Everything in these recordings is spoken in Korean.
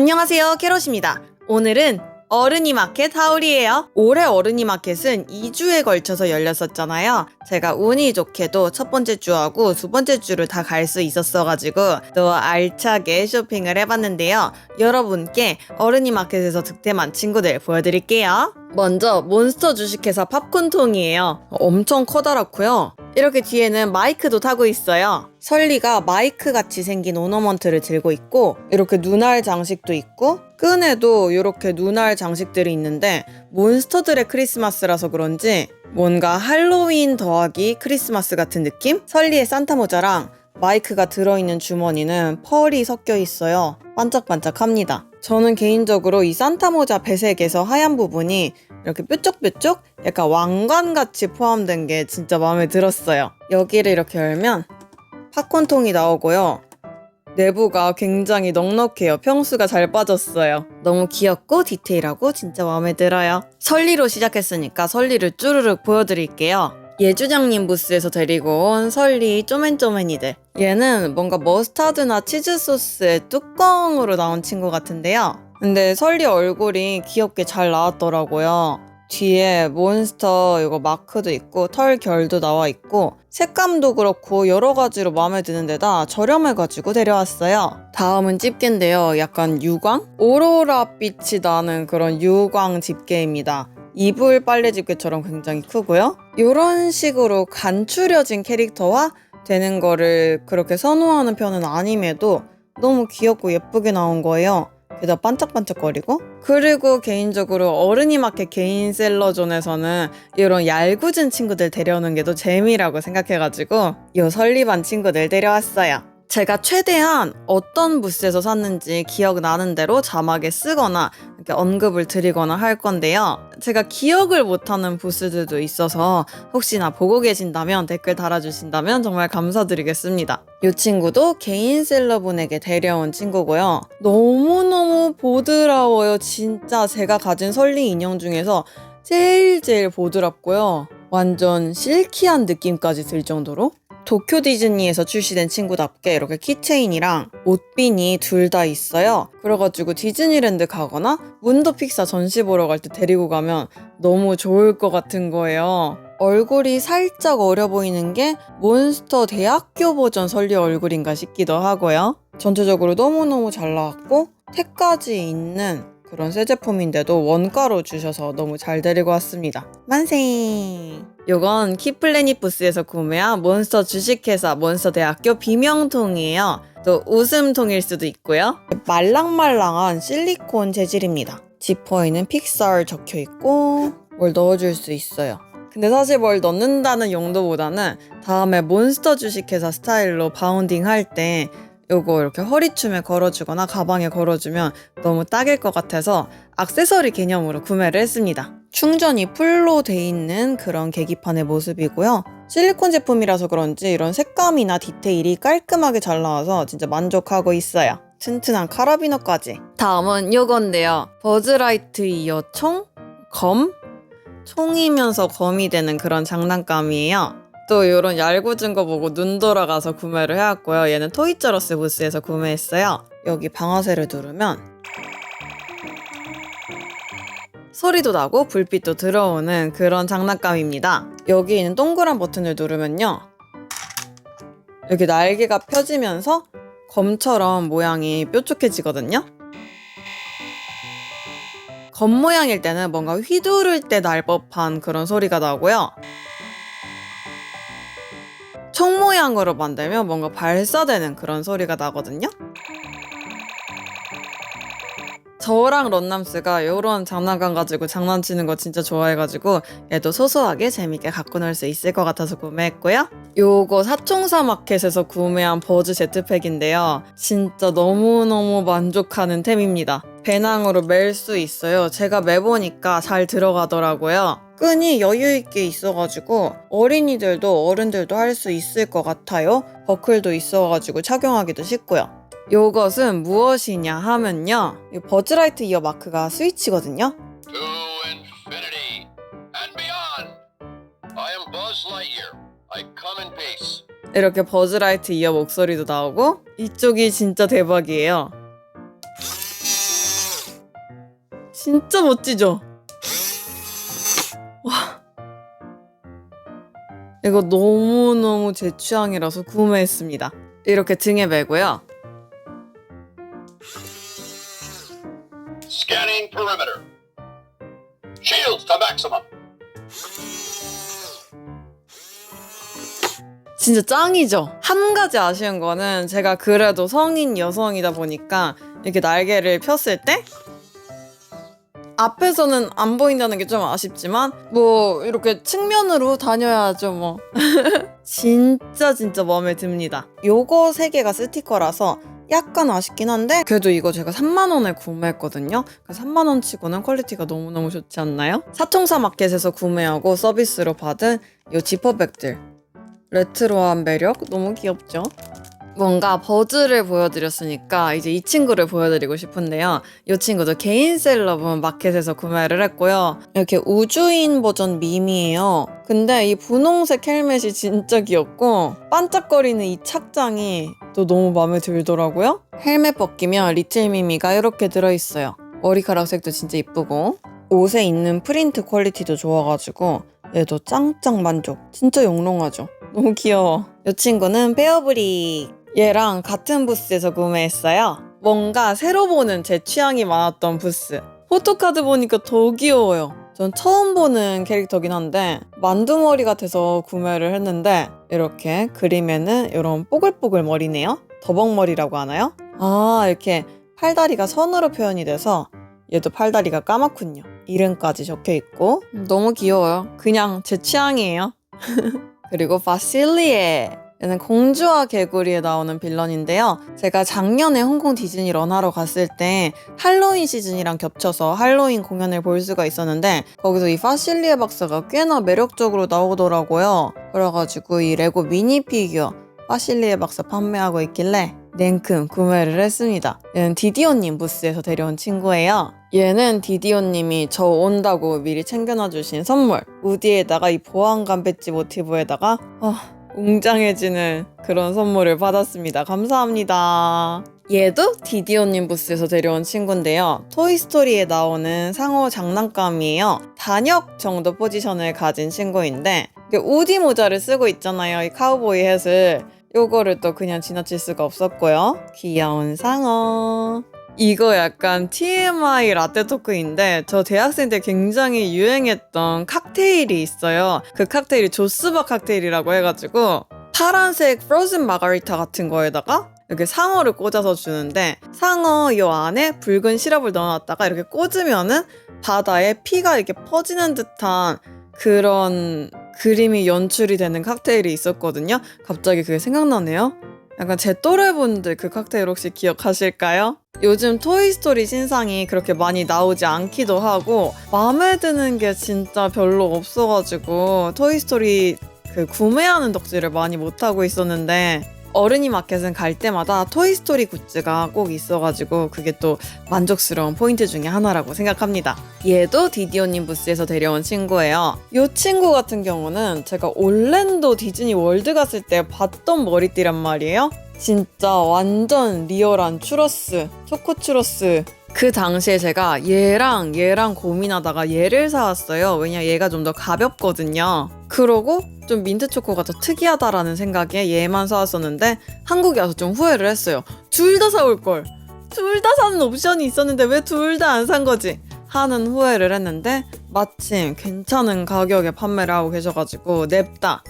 안녕하세요, 캐롯입니다. 오늘은 어른이 마켓 하울이에요. 올해 어른이 마켓은 2주에 걸쳐서 열렸었잖아요. 제가 운이 좋게도 첫 번째 주하고 두 번째 주를 다 갈 수 있었어가지고 또 알차게 쇼핑을 해봤는데요. 여러분께 어른이 마켓에서 득템한 친구들 보여드릴게요. 먼저 몬스터 주식회사 팝콘통이에요. 엄청 커다랗고요. 이렇게 뒤에는 마이크도 타고 있어요. 설리가 마이크 같이 생긴 오너먼트를 들고 있고 이렇게 눈알 장식도 있고 끈에도 이렇게 눈알 장식들이 있는데 몬스터들의 크리스마스라서 그런지 뭔가 할로윈 더하기 크리스마스 같은 느낌? 설리의 산타 모자랑 마이크가 들어있는 주머니는 펄이 섞여 있어요. 반짝반짝합니다. 저는 개인적으로 이 산타 모자 배색에서 하얀 부분이 이렇게 뾰족뾰족 약간 왕관같이 포함된 게 진짜 마음에 들었어요. 여기를 이렇게 열면 팝콘통이 나오고요. 내부가 굉장히 넉넉해요. 평수가 잘 빠졌어요. 너무 귀엽고 디테일하고 진짜 마음에 들어요. 설리로 시작했으니까 설리를 쭈르륵 보여드릴게요. 예주장님 부스에서 데리고 온 설리 쪼맨쪼맨이들. 얘는 뭔가 머스타드나 치즈 소스의 뚜껑으로 나온 친구 같은데요. 근데 설리 얼굴이 귀엽게 잘 나왔더라고요. 뒤에 몬스터 이거 마크도 있고 털 결도 나와 있고 색감도 그렇고 여러 가지로 마음에 드는 데다 저렴해가지고 데려왔어요. 다음은 집게인데요. 약간 유광? 오로라 빛이 나는 그런 유광 집게입니다. 이불 빨래 집게처럼 굉장히 크고요. 이런 식으로 간추려진 캐릭터화 되는 거를 그렇게 선호하는 편은 아님에도 너무 귀엽고 예쁘게 나온 거예요. 게다가 반짝반짝거리고 그리고 개인적으로 어른이 마켓 개인 셀러존에서는 이런 얄궂은 친구들 데려오는 게더 재미라고 생각해가지고 요 설리반 친구들 데려왔어요. 제가 최대한 어떤 부스에서 샀는지 기억나는 대로 자막에 쓰거나 이렇게 언급을 드리거나 할 건데요. 제가 기억을 못하는 부스들도 있어서 혹시나 보고 계신다면 댓글 달아주신다면 정말 감사드리겠습니다. 이 친구도 개인 셀러분에게 데려온 친구고요. 너무너무 보드라워요. 진짜 제가 가진 설리 인형 중에서 제일 제일 보드랍고요. 완전 실키한 느낌까지 들 정도로 도쿄 디즈니에서 출시된 친구답게 이렇게 키체인이랑 옷빈이 둘 다 있어요. 그래가지고 디즈니랜드 가거나 문더 픽사 전시 보러 갈 때 데리고 가면 너무 좋을 것 같은 거예요. 얼굴이 살짝 어려 보이는 게 몬스터 대학교 버전 설리 얼굴인가 싶기도 하고요. 전체적으로 너무너무 잘 나왔고 택까지 있는 그런 새 제품인데도 원가로 주셔서 너무 잘 데리고 왔습니다. 만세! 요건 키플래닛 부스에서 구매한 몬스터 주식회사 몬스터 대학교 비명통이에요. 또 웃음통일 수도 있고요. 말랑말랑한 실리콘 재질입니다. 지퍼에는 픽살 적혀 있고 뭘 넣어줄 수 있어요. 근데 사실 뭘 넣는다는 용도보다는 다음에 몬스터 주식회사 스타일로 바운딩 할때 요거 이렇게 허리춤에 걸어주거나 가방에 걸어주면 너무 딱일 것 같아서 악세서리 개념으로 구매를 했습니다. 충전이 풀로 돼 있는 그런 계기판의 모습이고요. 실리콘 제품이라서 그런지 이런 색감이나 디테일이 깔끔하게 잘 나와서 진짜 만족하고 있어요. 튼튼한 카라비너까지. 다음은 요건데요. 버즈라이트 이어 총? 검? 총이면서 검이 되는 그런 장난감이에요. 또 이런 얄궂은 거 보고 눈 돌아가서 구매를 해왔고요. 얘는 토이저러스 부스에서 구매했어요. 여기 방아쇠를 누르면 소리도 나고 불빛도 들어오는 그런 장난감입니다. 여기 있는 동그란 버튼을 누르면요. 이렇게 날개가 펴지면서 검처럼 모양이 뾰족해지거든요. 검 모양일 때는 뭔가 휘두를 때 날 법한 그런 소리가 나고요. 총 모양으로 만들면 뭔가 발사되는 그런 소리가 나거든요. 저랑 런남스가 이런 장난감 가지고 장난치는 거 진짜 좋아해가지고 얘도 소소하게 재밌게 갖고 놀 수 있을 것 같아서 구매했고요. 요거 사총사 마켓에서 구매한 버즈 제트팩인데요. 진짜 너무너무 만족하는 템입니다. 배낭으로 멜 수 있어요. 제가 매보니까 잘 들어가더라고요. 끈이 여유 있게 있어가지고 어린이들도 어른들도 할 수 있을 것 같아요. 버클도 있어가지고 착용하기도 쉽고요. 요것은 무엇이냐 하면요. 이 버즈라이트 이어 마크가 스위치거든요. To infinity and beyond. I am Buzz Lightyear. I come in peace. 이렇게 버즈라이트 이어 목소리도 나오고 이쪽이 진짜 대박이에요. 진짜 멋지죠? 이거 너무너무 제 취향이라서 구매했습니다. 이렇게 등에 매고요. Scanning perimeter. Shields to maximum. 진짜 짱이죠? 한 가지 아쉬운 거는 제가 그래도 성인 여성이다 보니까 이렇게 날개를 폈을 때 앞에서는 안 보인다는 게 좀 아쉽지만 뭐 이렇게 측면으로 다녀야죠 뭐 진짜 진짜 마음에 듭니다 요거 세 개가 스티커라서 약간 아쉽긴 한데 그래도 이거 제가 3만 원에 구매했거든요. 그 3만 원 치고는 퀄리티가 너무너무 좋지 않나요? 사통사 마켓에서 구매하고 서비스로 받은 이 지퍼백들 레트로한 매력 너무 귀엽죠? 뭔가 버즈를 보여드렸으니까 이제 이 친구를 보여드리고 싶은데요. 이 친구도 개인 셀럽은 마켓에서 구매를 했고요. 이렇게 우주인 버전 밈이에요. 근데 이 분홍색 헬멧이 진짜 귀엽고 반짝거리는 이 착장이 또 너무 마음에 들더라고요. 헬멧 벗기면 리틀 미미가 이렇게 들어있어요. 머리카락 색도 진짜 이쁘고 옷에 있는 프린트 퀄리티도 좋아가지고 얘도 짱짱 만족. 진짜 영롱하죠. 너무 귀여워. 이 친구는 페어브릭. 얘랑 같은 부스에서 구매했어요. 뭔가 새로 보는 제 취향이 많았던 부스. 포토카드 보니까 더 귀여워요. 전 처음 보는 캐릭터긴 한데 만두머리 같아서 구매를 했는데 이렇게 그림에는 이런 뽀글뽀글 머리네요. 더벅머리라고 하나요? 아 이렇게 팔다리가 선으로 표현이 돼서 얘도 팔다리가 까맣군요. 이름까지 적혀 있고 음, 너무 귀여워요. 그냥 제 취향이에요. 그리고 바실리에 얘는 공주와 개구리에 나오는 빌런인데요. 제가 작년에 홍콩 디즈니 런하러 갔을 때 할로윈 시즌이랑 겹쳐서 할로윈 공연을 볼 수가 있었는데 거기서 이 파실리에 박사가 꽤나 매력적으로 나오더라고요. 그래가지고 이 레고 미니 피규어 파실리에 박사 판매하고 있길래 냉큼 구매를 했습니다. 얘는 디디오님 부스에서 데려온 친구예요. 얘는 디디오님이 저 온다고 미리 챙겨놔 주신 선물. 우디에다가 이 보안관 배지 모티브에다가 아, 웅장해지는 그런 선물을 받았습니다. 감사합니다. 얘도 디디오님 부스에서 데려온 친구인데요. 토이스토리에 나오는 상어 장난감이에요. 단역 정도 포지션을 가진 친구인데 우디 모자를 쓰고 있잖아요. 이 카우보이 햇을. 요거를 또 그냥 지나칠 수가 없었고요. 귀여운 상어. 이거 약간 TMI 라떼 토크인데 저 대학생 때 굉장히 유행했던 칵테일이 있어요. 그 칵테일이 조스바 칵테일이라고 해가지고 파란색 프로즌 마가리타 같은 거에다가 이렇게 상어를 꽂아서 주는데 상어 요 안에 붉은 시럽을 넣어놨다가 이렇게 꽂으면은 바다에 피가 이렇게 퍼지는 듯한 그런 그림이 연출이 되는 칵테일이 있었거든요. 갑자기 그게 생각나네요. 약간 제 또래분들 그 칵테일 혹시 기억하실까요? 요즘 토이스토리 신상이 그렇게 많이 나오지 않기도 하고 마음에 드는 게 진짜 별로 없어가지고 토이스토리 그 구매하는 덕질을 많이 못하고 있었는데 어른이 마켓은 갈 때마다 토이스토리 굿즈가 꼭 있어가지고 그게 또 만족스러운 포인트 중에 하나라고 생각합니다. 얘도 디디오님 부스에서 데려온 친구예요. 이 친구 같은 경우는 제가 올랜도 디즈니 월드 갔을 때 봤던 머리띠란 말이에요. 진짜 완전 리얼한 추러스, 초코 추러스. 그 당시에 제가 얘랑 얘랑 고민하다가 얘를 사왔어요. 왜냐 얘가 좀 더 가볍거든요. 그러고 좀 민트 초코가 더 특이하다라는 생각에 얘만 사왔었는데 한국에 와서 좀 후회를 했어요. 둘 다 사올 걸. 둘 다 사는 옵션이 있었는데 왜 둘 다 안 산 거지? 하는 후회를 했는데 마침 괜찮은 가격에 판매를 하고 계셔가지고 냅다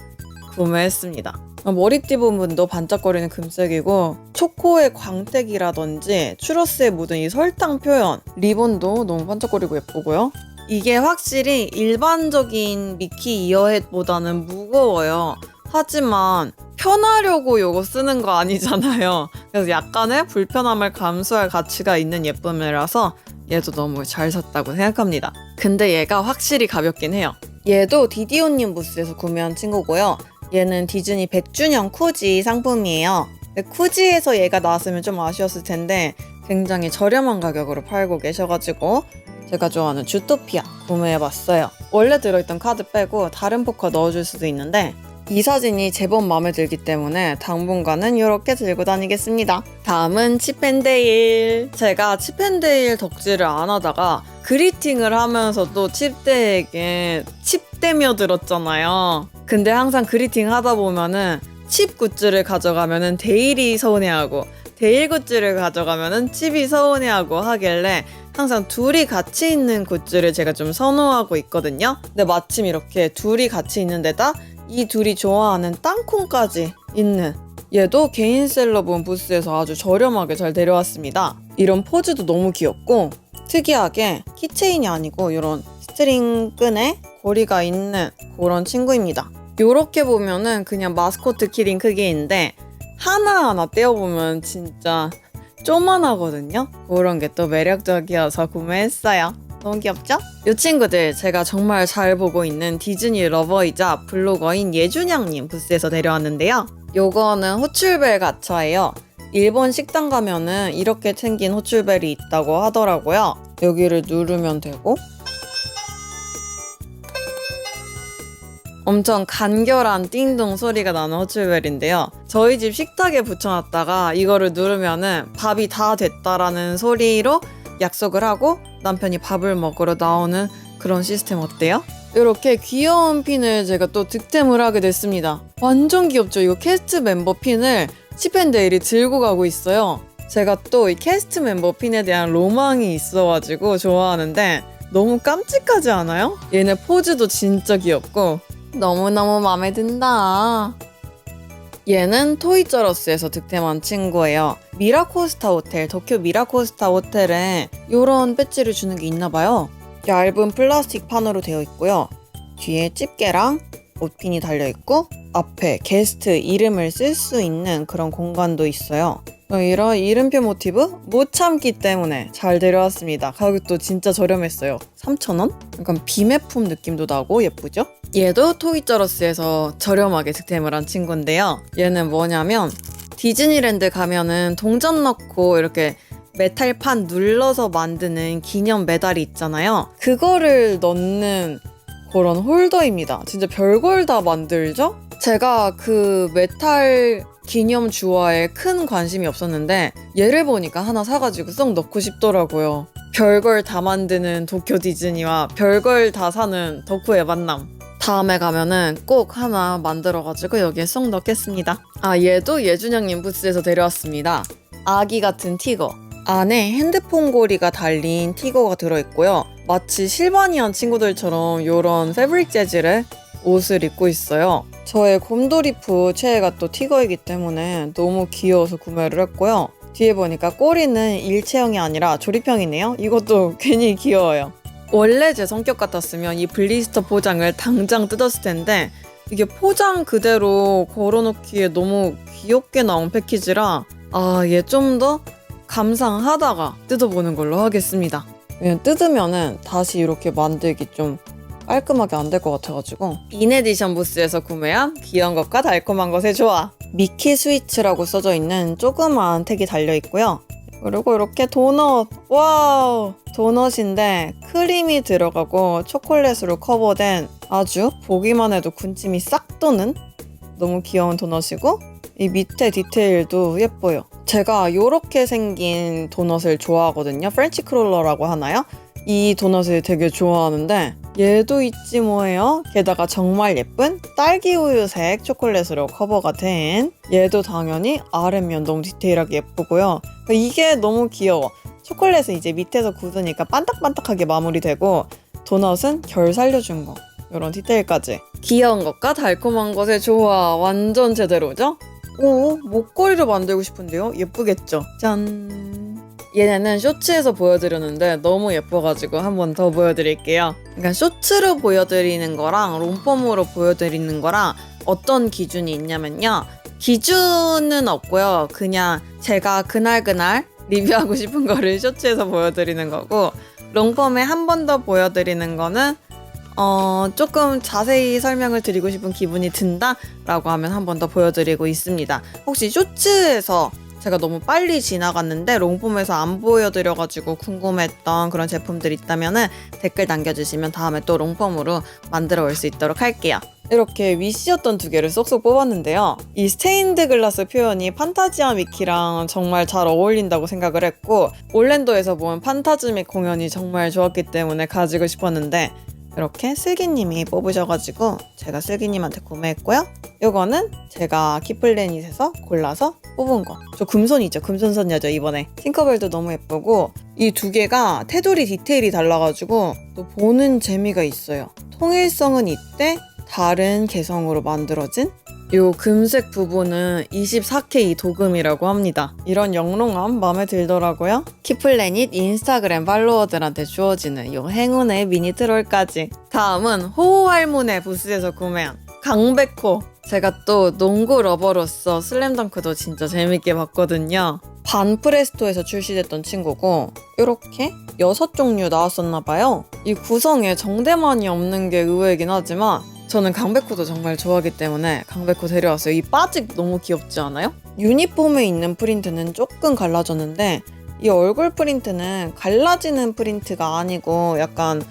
구매했습니다. 머리띠 부분도 반짝거리는 금색이고 초코의 광택이라든지 추러스에 묻은 이 설탕 표현 리본도 너무 반짝거리고 예쁘고요. 이게 확실히 일반적인 미키 이어햇보다는 무거워요. 하지만 편하려고 이거 쓰는 거 아니잖아요. 그래서 약간의 불편함을 감수할 가치가 있는 예쁨이라서 얘도 너무 잘 샀다고 생각합니다. 근데 얘가 확실히 가볍긴 해요. 얘도 디디오님 부스에서 구매한 친구고요. 얘는 디즈니 100주년 쿠지 상품이에요. 쿠지에서 얘가 나왔으면 좀 아쉬웠을 텐데 굉장히 저렴한 가격으로 팔고 계셔가지고 제가 좋아하는 주토피아 구매해봤어요. 원래 들어있던 카드 빼고 다른 포커 넣어줄 수도 있는데 이 사진이 제법 마음에 들기 때문에 당분간은 이렇게 들고 다니겠습니다. 다음은 칩앤데일. 제가 칩앤데일 덕질을 안 하다가 그리팅을 하면서 또 칩대에게 칩대며 들었잖아요. 근데 항상 그리팅 하다 보면은 칩 굿즈를 가져가면은 데일이 서운해하고 데일 굿즈를 가져가면은 칩이 서운해하고 하길래 항상 둘이 같이 있는 굿즈를 제가 좀 선호하고 있거든요. 근데 마침 이렇게 둘이 같이 있는 데다 이 둘이 좋아하는 땅콩까지 있는 얘도 개인 셀러분 부스에서 아주 저렴하게 잘 데려왔습니다. 이런 포즈도 너무 귀엽고 특이하게 키체인이 아니고 이런 스트링 끈에 고리가 있는 그런 친구입니다. 요렇게 보면은 그냥 마스코트 키링 크기인데 하나하나 떼어보면 진짜 쪼만하거든요. 그런 게 또 매력적이어서 구매했어요. 너무 귀엽죠? 이 친구들 제가 정말 잘 보고 있는 디즈니 러버이자 블로거인 예준양님 부스에서 데려왔는데요. 요거는 호출벨 가차예요. 일본 식당 가면은 이렇게 생긴 호출벨이 있다고 하더라고요. 여기를 누르면 되고 엄청 간결한 띵동 소리가 나는 호출벨인데요. 저희 집 식탁에 붙여놨다가 이거를 누르면은 밥이 다 됐다라는 소리로 약속을 하고 남편이 밥을 먹으러 나오는 그런 시스템 어때요? 이렇게 귀여운 핀을 제가 또 득템을 하게 됐습니다. 완전 귀엽죠? 이거 캐스트 멤버 핀을 치펜데일이 들고 가고 있어요. 제가 또 이 캐스트 멤버 핀에 대한 로망이 있어가지고 좋아하는데 너무 깜찍하지 않아요? 얘네 포즈도 진짜 귀엽고 너무너무 마음에 든다. 얘는 토이저러스에서 득템한 친구예요. 미라코스타 호텔, 도쿄 미라코스타 호텔에 이런 배지를 주는 게 있나 봐요. 얇은 플라스틱 판으로 되어 있고요. 뒤에 집게랑 옷핀이 달려 있고 앞에 게스트 이름을 쓸 수 있는 그런 공간도 있어요. 어, 이런 이름표 모티브 못 참기 때문에 잘 데려왔습니다. 가격도 진짜 저렴했어요. 3,000원? 약간 비매품 느낌도 나고 예쁘죠? 얘도 토이저러스에서 저렴하게 득템을 한 친구인데요. 얘는 뭐냐면 디즈니랜드 가면은 동전 넣고 이렇게 메탈판 눌러서 만드는 기념 메달이 있잖아요. 그거를 넣는 그런 홀더입니다. 진짜 별걸 다 만들죠? 제가 그 메탈 기념 주화에 큰 관심이 없었는데 얘를 보니까 하나 사가지고 쏙 넣고 싶더라고요. 별걸 다 만드는 도쿄 디즈니와 별걸 다 사는 덕후의 만남. 다음에 가면은 꼭 하나 만들어가지고 여기에 쏙 넣겠습니다. 아 얘도 예준영님 부스에서 데려왔습니다. 아기 같은 티거. 안에 핸드폰 고리가 달린 티거가 들어있고요. 마치 실바니안 친구들처럼 이런 패브릭 재질의 옷을 입고 있어요. 저의 곰돌이프 최애가 또 티거이기 때문에 너무 귀여워서 구매를 했고요. 뒤에 보니까 꼬리는 일체형이 아니라 조립형이네요. 이것도 괜히 귀여워요. 원래 제 성격 같았으면 이 블리스터 포장을 당장 뜯었을 텐데 이게 포장 그대로 걸어놓기에 너무 귀엽게 나온 패키지라 아 얘 좀 더 감상하다가 뜯어보는 걸로 하겠습니다. 왜냐면 뜯으면은 다시 이렇게 만들기 좀 깔끔하게 안 될 것 같아가지고 인에디션 부스에서 구매한 귀여운 것과 달콤한 것의 조화 미키 스위츠라고 써져 있는 조그만 택이 달려 있고요. 그리고 이렇게 도넛 와우 도넛인데 크림이 들어가고 초콜릿으로 커버된 아주 보기만 해도 군침이 싹 도는 너무 귀여운 도넛이고 이 밑에 디테일도 예뻐요. 제가 이렇게 생긴 도넛을 좋아하거든요. 프렌치 크롤러라고 하나요? 이 도넛을 되게 좋아하는데 얘도 있지 뭐예요. 게다가 정말 예쁜 딸기 우유색 초콜릿으로 커버가 된 얘도 당연히 아랫면 너무 디테일하게 예쁘고요. 그러니까 이게 너무 귀여워. 초콜릿은 이제 밑에서 굳으니까 반딱반딱하게 마무리되고 도넛은 결 살려준 거. 이런 디테일까지. 귀여운 것과 달콤한 것의 조화 완전 제대로죠? 오, 목걸이를 만들고 싶은데요? 예쁘겠죠? 짠. 얘네는 쇼츠에서 보여드렸는데 너무 예뻐가지고 한 번 더 보여드릴게요. 그러니까 쇼츠로 보여드리는 거랑 롬펌으로 보여드리는 거랑 어떤 기준이 있냐면요. 기준은 없고요. 그냥 제가 그날그날 리뷰하고 싶은 거를 쇼츠에서 보여드리는 거고 롱펌에 한 번 더 보여드리는 거는 어, 조금 자세히 설명을 드리고 싶은 기분이 든다라고 하면 한 번 더 보여드리고 있습니다. 혹시 쇼츠에서 제가 너무 빨리 지나갔는데 롱폼에서 안 보여드려가지고 궁금했던 그런 제품들 있다면은 댓글 남겨주시면 다음에 또 롱폼으로 만들어 올 수 있도록 할게요. 이렇게 위시였던 두 개를 쏙쏙 뽑았는데요. 이 스테인드 글라스 표현이 판타지아 미키랑 정말 잘 어울린다고 생각을 했고 올랜도에서 본 판타즈믹 공연이 정말 좋았기 때문에 가지고 싶었는데 이렇게 슬기님이 뽑으셔가지고 제가 슬기님한테 구매했고요. 이거는 제가 키플래닛에서 골라서 뽑은 거. 저 금손이죠. 금손선녀죠 이번에. 팅커벨도 너무 예쁘고 이 두 개가 테두리 디테일이 달라가지고 또 보는 재미가 있어요. 통일성은 이때 다른 개성으로 만들어진 요 금색 부분은 24K 도금이라고 합니다. 이런 영롱함 마음에 들더라고요. 키플래닛 인스타그램 팔로워들한테 주어지는 요 행운의 미니 트롤까지. 다음은 호호할몬의 부스에서 구매한 강백호. 제가 또 농구 러버로서 슬램덩크도 진짜 재밌게 봤거든요. 반프레스토에서 출시됐던 친구고 이렇게 여섯 종류 나왔었나 봐요. 이 구성에 정대만이 없는 게 의외이긴 하지만 저는 강백호도 정말 좋아하기 때문에 강백호 데려왔어요. 이 빠직 너무 귀엽지 않아요? 유니폼에 있는 프린트는 조금 갈라졌는데 이 얼굴 프린트는 갈라지는 프린트가 아니고 약간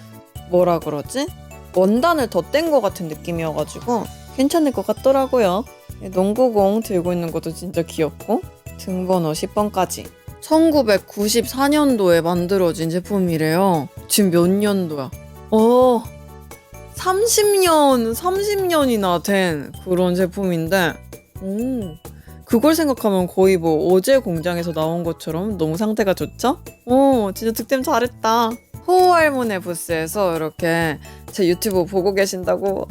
뭐라 그러지? 원단을 덧댄 것 같은 느낌이어가지고 괜찮을 것 같더라고요. 이 농구공 들고 있는 것도 진짜 귀엽고 등번호 10번까지 1994년도에 만들어진 제품이래요. 지금 몇 년도야? 어, 30년, 30년이나 된 그런 제품인데, 오, 그걸 생각하면 거의 뭐 어제 공장에서 나온 것처럼 너무 상태가 좋죠? 오, 진짜 득템 잘했다. 호호할몬의 부스에서 이렇게 제 유튜브 보고 계신다고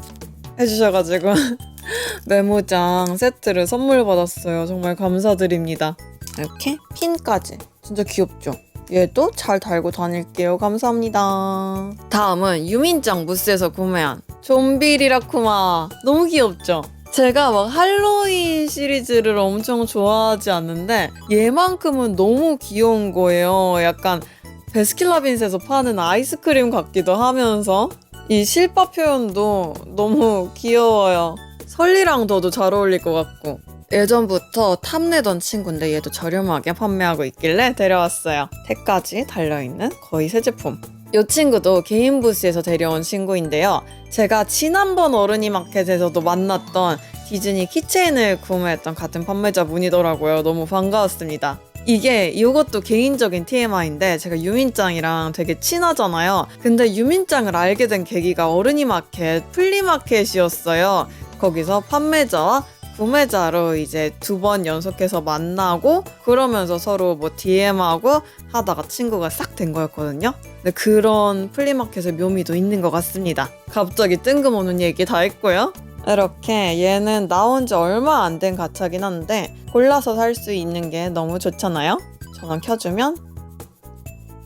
해주셔가지고 메모장 세트를 선물 받았어요. 정말 감사드립니다. 이렇게 핀까지. 진짜 귀엽죠? 얘도 잘 달고 다닐게요. 감사합니다. 다음은 유민짱 부스에서 구매한 좀비 리라쿠마. 너무 귀엽죠? 제가 막 할로윈 시리즈를 엄청 좋아하지 않는데 얘만큼은 너무 귀여운 거예요. 약간 베스킨라빈스에서 파는 아이스크림 같기도 하면서 이 실밥 표현도 너무 귀여워요. 설리랑 더도 잘 어울릴 것 같고 예전부터 탐내던 친구인데 얘도 저렴하게 판매하고 있길래 데려왔어요. 택까지 달려있는 거의 새 제품. 이 친구도 개인 부스에서 데려온 친구인데요. 제가 지난번 어른이 마켓에서도 만났던 디즈니 키체인을 구매했던 같은 판매자 분이더라고요. 너무 반가웠습니다. 이게 이것도 개인적인 TMI인데 제가 유민짱이랑 되게 친하잖아요. 근데 유민짱을 알게 된 계기가 어른이 마켓 플리마켓이었어요. 거기서 판매자와 구매자로 이제 두 번 연속해서 만나고 그러면서 서로 뭐 DM하고 하다가 친구가 싹 된 거였거든요. 근데 그런 플리마켓의 묘미도 있는 것 같습니다. 갑자기 뜬금없는 얘기 다 했고요. 이렇게 얘는 나온 지 얼마 안 된 가차긴 한데 골라서 살 수 있는 게 너무 좋잖아요. 전원 켜주면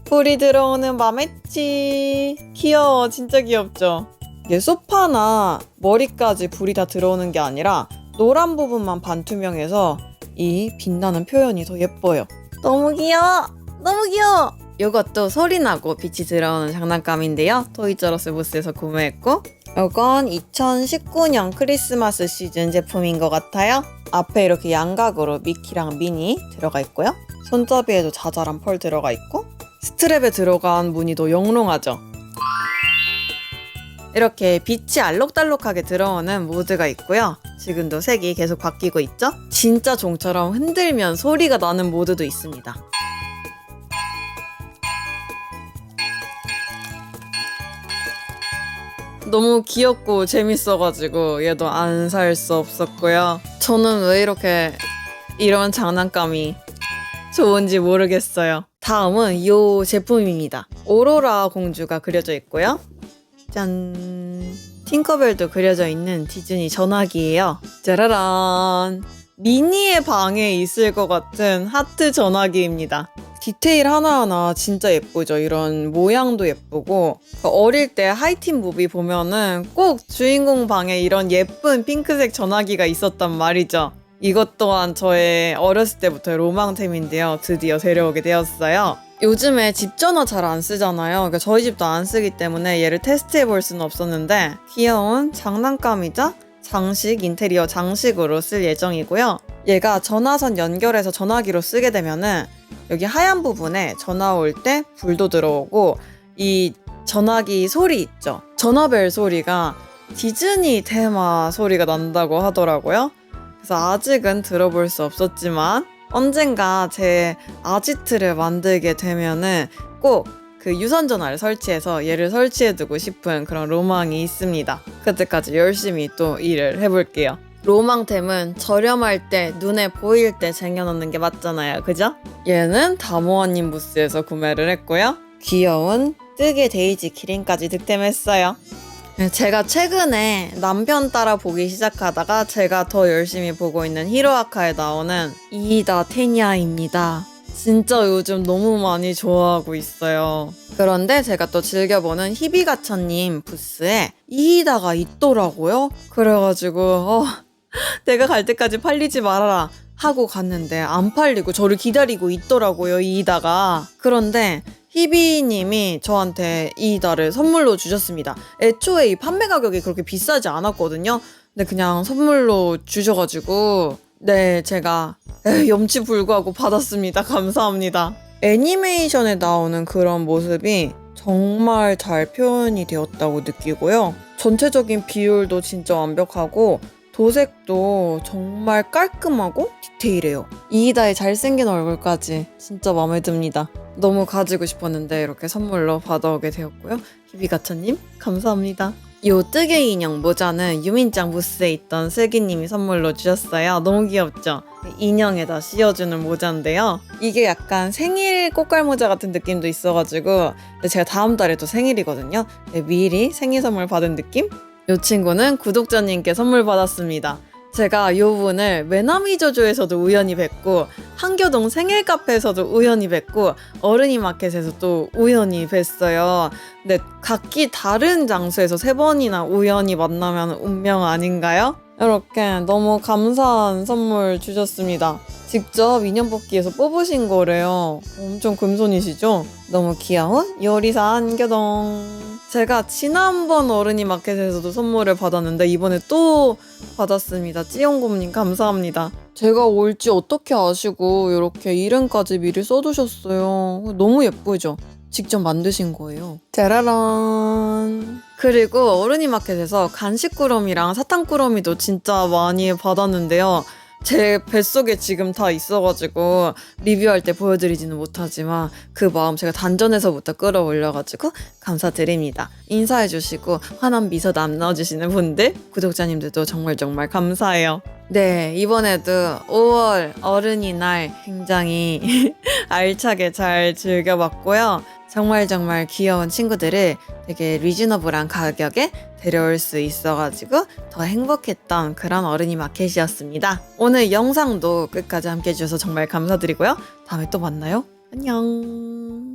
불이 들어오는 맘했지 귀여워 진짜 귀엽죠 이게 소파나 머리까지 불이 다 들어오는 게 아니라 노란 부분만 반투명해서 이 빛나는 표현이 더 예뻐요. 너무 귀여워! 너무 귀여워! 이것도 소리 나고 빛이 들어오는 장난감인데요. 토이저러스 부스에서 구매했고 이건 2019년 크리스마스 시즌 제품인 것 같아요. 앞에 이렇게 양각으로 미키랑 미니 들어가 있고요. 손잡이에도 자잘한 펄 들어가 있고 스트랩에 들어간 무늬도 영롱하죠. 이렇게 빛이 알록달록하게 들어오는 모드가 있고요. 지금도 색이 계속 바뀌고 있죠? 진짜 종처럼 흔들면 소리가 나는 모드도 있습니다. 너무 귀엽고 재밌어가지고 얘도 안 살 수 없었고요. 저는 왜 이렇게 이런 장난감이 좋은지 모르겠어요. 다음은 이 제품입니다. 오로라 공주가 그려져 있고요. 짠. 팅커벨도 그려져 있는 디즈니 전화기예요. 짜라란. 미니의 방에 있을 것 같은 하트 전화기입니다. 디테일 하나하나 진짜 예쁘죠. 이런 모양도 예쁘고 어릴 때 하이틴 무비 보면은 꼭 주인공 방에 이런 예쁜 핑크색 전화기가 있었단 말이죠. 이것 또한 저의 어렸을 때부터의 로망템인데요. 드디어 데려오게 되었어요. 요즘에 집 전화 잘 안 쓰잖아요. 그러니까 저희 집도 안 쓰기 때문에 얘를 테스트해 볼 수는 없었는데 귀여운 장난감이자 장식 인테리어 장식으로 쓸 예정이고요. 얘가 전화선 연결해서 전화기로 쓰게 되면은 여기 하얀 부분에 전화 올 때 불도 들어오고 이 전화기 소리 있죠. 전화벨 소리가 디즈니 테마 소리가 난다고 하더라고요. 그래서 아직은 들어볼 수 없었지만 언젠가 제 아지트를 만들게 되면은 꼭 그 유선 전화를 설치해서 얘를 설치해두고 싶은 그런 로망이 있습니다. 그때까지 열심히 또 일을 해볼게요. 로망템은 저렴할 때 눈에 보일 때 쟁여놓는 게 맞잖아요. 그죠? 얘는 다모아님 부스에서 구매를 했고요. 귀여운 뜨개 데이지 키링까지 득템했어요. 네, 제가 최근에 남편 따라 보기 시작하다가 제가 더 열심히 보고 있는 히로아카에 나오는 이이다 테니아입니다. 진짜 요즘 너무 많이 좋아하고 있어요. 그런데 제가 또 즐겨보는 히비가차님 부스에 이이다가 있더라고요. 그래가지고 어, 내가 갈 때까지 팔리지 말아라 하고 갔는데 안 팔리고 저를 기다리고 있더라고요 이이다가. 그런데 희비님이 저한테 이이다를 선물로 주셨습니다. 애초에 이 판매 가격이 그렇게 비싸지 않았거든요. 근데 그냥 선물로 주셔가지고 네 제가 염치 불구하고 받았습니다. 감사합니다. 애니메이션에 나오는 그런 모습이 정말 잘 표현이 되었다고 느끼고요. 전체적인 비율도 진짜 완벽하고 도색도 정말 깔끔하고 디테일해요. 이이다의 잘생긴 얼굴까지 진짜 마음에 듭니다. 너무 가지고 싶었는데 이렇게 선물로 받아오게 되었고요. 히비가차님 감사합니다. 요 뜨개 인형 모자는 유민짱 부스에 있던 슬기님이 선물로 주셨어요. 너무 귀엽죠? 인형에다 씌워주는 모자인데요. 이게 약간 생일 꽃갈 모자 같은 느낌도 있어가지고 근데 제가 다음 달에 또 생일이거든요. 네, 미리 생일 선물 받은 느낌? 이 친구는 구독자님께 선물 받았습니다. 제가 요 분을 메나미 조조에서도 우연히 뵙고 한교동 생일 카페에서도 우연히 뵙고 어른이 마켓에서 또 우연히 뵀어요. 근데 각기 다른 장소에서 세 번이나 우연히 만나면 운명 아닌가요? 이렇게 너무 감사한 선물 주셨습니다. 직접 인형 뽑기에서 뽑으신 거래요. 엄청 금손이시죠? 너무 귀여운 요리사 한교동. 제가 지난번 어른이 마켓에서도 선물을 받았는데 이번에 또 받았습니다. 찌용곰님 감사합니다. 제가 올지 어떻게 아시고 이렇게 이름까지 미리 써두셨어요. 너무 예쁘죠? 직접 만드신 거예요. 짜라란. 그리고 어른이 마켓에서 간식 꾸러미랑 사탕 꾸러미도 진짜 많이 받았는데요. 제 뱃속에 지금 다 있어가지고 리뷰할 때 보여드리지는 못하지만 그 마음 제가 단전에서부터 끌어올려가지고 감사드립니다. 인사해주시고 환한 미소 남겨주시는 분들 구독자님들도 정말 정말 감사해요. 네 이번에도 5월 어른이날 굉장히 알차게 잘 즐겨봤고요. 정말 정말 귀여운 친구들을 되게 리즈너블한 가격에 데려올 수 있어가지고 더 행복했던 그런 어른이 마켓이었습니다. 오늘 영상도 끝까지 함께 해주셔서 정말 감사드리고요. 다음에 또 만나요. 안녕.